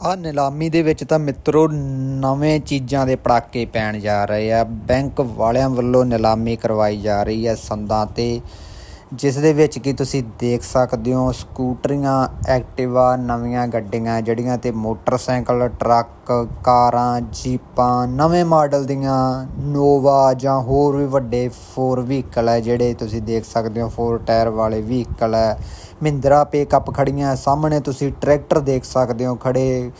ਆ ਨਿਲਾਮੀ ਦੇ ਵਿੱਚ ਤਾਂ ਮਿੱਤਰੋ ਨਵੇਂ ਚੀਜ਼ਾਂ ਦੇ ਪੜਾਕੇ ਪੈਣ ਜਾ ਰਹੇ ਆ। ਬੈਂਕ ਵਾਲਿਆਂ ਵੱਲੋਂ ਨਿਲਾਮੀ ਕਰਵਾਈ ਜਾ ਰਹੀ ਹੈ ਸੰਦਾਂ ਤੇ। ਜਿਸ ਦੇ ਵਿੱਚ ਕੀ ਤੁਸੀਂ ਦੇਖ ਸਕਦੇ ਹੋ ਸਕੂਟਰੀਆਂ, ਐਕਟਿਵਾ, ਨਵੀਆਂ ਗੱਡੀਆਂ, ਜਿਹੜੀਆਂ ਤੇ ਮੋਟਰਸਾਈਕਲ, ਟਰੱਕ, ਕਾਰਾਂ, ਜੀਪਾਂ, ਨਵੇਂ ਮਾਡਲ ਦੀਆਂ ਨੋਵਾ ਜਾਂ ਹੋਰ ਵੀ ਵੱਡੇ ਫੋਰ ਵਹੀਕਲ ਹੈ, ਜਿਹੜੇ ਤੁਸੀਂ ਦੇਖ ਸਕਦੇ ਹੋ, ਫੋਰ ਟਾਇਰ ਵਾਲੇ ਵਹੀਕਲ ਹੈ। ਮਹਿੰਦਰਾ ਪਿਕਅਪ ਖੜੀਆਂ ਸਾਹਮਣੇ ਤੁਸੀਂ ਟਰੈਕਟਰ ਦੇਖ ਸਕਦੇ ਹੋ ਖੜੇ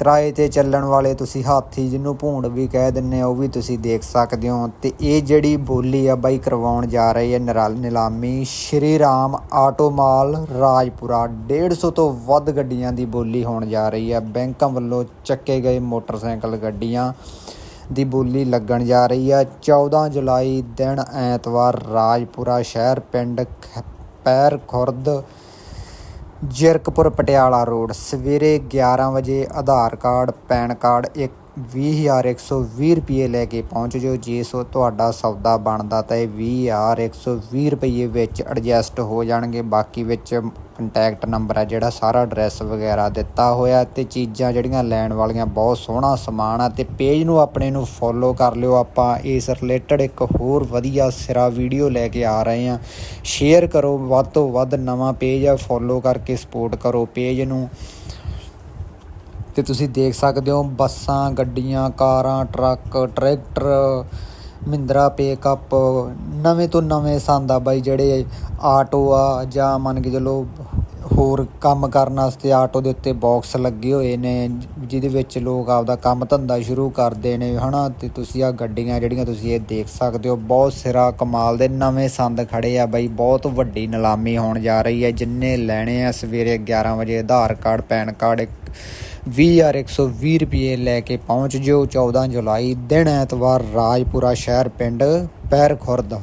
ਕਿਰਾਏ ਤੇ ਚੱਲਣ ਵਾਲੇ ਤੁਸੀਂ ਹਾਥੀ ਜਿਹਨੂੰ ਭੂੰਡ ਵੀ ਕਹਿ ਦਿੰਨੇ ਉਹ ਵੀ ਤੁਸੀਂ ਦੇਖ ਸਕਦੇ ਹੋ। ਤੇ ਇਹ ਜਿਹੜੀ ਬੋਲੀ ਆ ਬਾਈ ਕਰਵਾਉਣ ਜਾ ਰਹੀ ਹੈ ਨਿਰਾਲ ਨਿਲਾਮੀ, ਸ਼੍ਰੀ ਰਾਮ ਆਟੋ ਮਾਲ ਰਾਜਪੁਰਾ 150 ਤੋਂ ਵੱਧ ਗੱਡੀਆਂ ਦੀ ਬੋਲੀ ਹੋਣ ਜਾ ਰਹੀ ਹੈ ਬੈਂਕਾਂ ਵੱਲੋਂ ਚੱਕੇ ਗਏ ਮੋਟਰਸਾਈਕਲ ਗੱਡੀਆਂ ਦੀ ਬੋਲੀ ਲੱਗਣ ਜਾ ਰਹੀ ਹੈ 14 ਜੁਲਾਈ ਦਿਨ ਐਤਵਾਰ, ਰਾਜਪੁਰਾ ਸ਼ਹਿਰ ਪਿੰਡ ਪੈਰ ਖੁਰਦ ਜਿਰਕਪੁਰ ਪਟਿਆਲਾ ਰੋਡ। ਸਵੇਰੇ 11 ਵਜੇ ਆਧਾਰ ਕਾਰਡ ਪੈਨ ਕਾਰਡ ਇੱਕ 20120 ਰੁਪਏ ਲੈ ਕੇ ਪਹੁੰਚ ਜਾਓ। ਜੇ ਸੋ ਤੁਹਾਡਾ ਸੌਦਾ ਬਣਦਾ ਤਾਂ ਇਹ 20120 ਰੁਪਏ ਵਿੱਚ ਐਡਜਸਟ ਹੋ ਜਾਣਗੇ। ਬਾਕੀ ਵਿੱਚ ਕੰਟੈਕਟ ਨੰਬਰ ਹੈ ਜਿਹੜਾ ਸਾਰਾ ਐਡਰੈਸ ਵਗੈਰਾ ਦਿੱਤਾ ਹੋਇਆ ਤੇ ਚੀਜ਼ਾਂ ਜਿਹੜੀਆਂ ਲੈਣ ਵਾਲੀਆਂ ਬਹੁਤ ਸੋਹਣਾ ਸਮਾਨ ਆ ਤੇ ਪੇਜ ਨੂੰ ਆਪਣੇ ਨੂੰ ਫੋਲੋ ਕਰ ਲਿਓ। ਆਪਾਂ ਇਸ ਰਿਲੇਟਡ ਇੱਕ ਹੋਰ ਵਧੀਆ ਸਿਰਾ ਵੀਡੀਓ ਲੈ ਕੇ ਆ ਰਹੇ ਹਾਂ। ਸ਼ੇਅਰ ਕਰੋ। ਵੱਧ ਤੋਂ ਵੱਧ ਨਵਾਂ ਪੇਜ ਆ। ਫੋਲੋ ਕਰਕੇ ਸਪੋਰਟ ਕਰੋ ਪੇਜ ਨੂੰ। ਤੇ ਤੁਸੀਂ ਦੇਖ ਸਕਦੇ ਹੋ ਬੱਸਾਂ, ਗੱਡੀਆਂ, ਕਾਰਾਂ, ਟਰੱਕ, ਟਰੈਕਟਰ, ਮਹਿੰਦਰਾ ਪਿਕਅਪ ਨਵੇਂ ਤੋਂ ਨਵੇਂ ਸੰਦ ਆ ਬਾਈ ਜਿਹੜੇ ਆਟੋ ਆ ਜਾਂ ਮੰਨ ਕੇ ਚਲੋ ਹੋਰ ਕੰਮ ਕਰਨ ਵਾਸਤੇ ਆਟੋ ਦੇ ਉੱਤੇ ਬਾਕਸ ਲੱਗੇ ਹੋਏ ਨੇ, ਜਿਹਦੇ ਵਿੱਚ ਲੋਕ ਆਪਦਾ ਕੰਮ ਧੰਦਾ ਸ਼ੁਰੂ ਕਰਦੇ ਨੇ, ਹਨਾ? ਤੇ ਤੁਸੀਂ ਆ ਗੱਡੀਆਂ ਜਿਹੜੀਆਂ ਤੁਸੀਂ ਇਹ ਦੇਖ ਸਕਦੇ ਹੋ, ਬਹੁਤ ਸਿਰਾ ਕਮਾਲ ਦੇ ਨਵੇਂ ਸੰਦ ਖੜੇ ਆ ਬਾਈ, ਬਹੁਤ ਵੱਡੀ ਨਿਲਾਮੀ ਹੋਣ ਜਾ ਰਹੀ ਹੈ। ਜਿੰਨੇ ਲੈਣੇ ਆ ਸਵੇਰੇ 11 ਵਜੇ, ਆਧਾਰ ਕਾਰਡ, ਪੈਨ ਕਾਰਡ 20120 ਰੁਪਏ ਲੈ ਕੇ ਪਹੁੰਚ ਜਿਓ। 14 ਜੁਲਾਈ ਦਿਨ ਐਤਵਾਰ ਰਾਜਪੁਰਾ ਸ਼ਹਿਰ ਪਿੰਡ ਪੈਰ ਖੁਰਦ